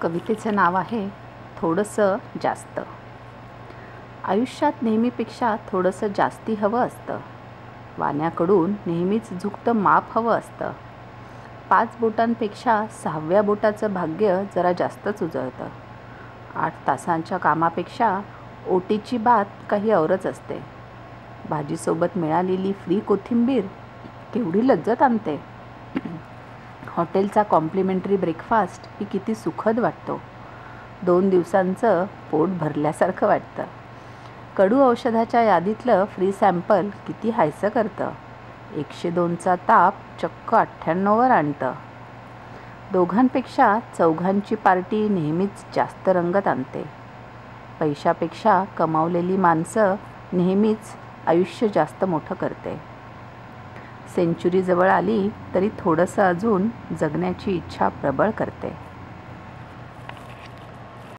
कवितेचं नाव आहे थोडंसं जास्त. आयुष्यात नेहमीपेक्षा थोडंसं जास्ती हवं असतं. वाण्याकडून नेहमीच झुकतं माप हवं असतं. पाच बोटांपेक्षा सहाव्या बोटाचं भाग्य जरा जास्तच उजळतं. आठ तासांच्या कामापेक्षा ओटीची बात काही औरच असते. भाजीसोबत मिळालेली फ्री कोथिंबीर केवढी लज्जत आणते. हॉटेलचा कॉम्प्लिमेंटरी ब्रेकफास्ट ही किती सुखद वाटतो. दोन दिवसांचं पोट भरल्यासारखं वाटतं. कडू औषधाच्या यादीतलं फ्री सॅम्पल किती हायसं करतं. एकशे दोनचा ताप चक्क अठ्ठ्याण्णववर आणतं. दोघांपेक्षा चौघांची पार्टी नेहमीच जास्त रंगत आणते. पैशापेक्षा कमावलेली माणसं नेहमीच आयुष्य जास्त मोठं करते. सेंचुरीजवळ आली तरी थोडंसं अजून जगण्याची इच्छा प्रबळ करते.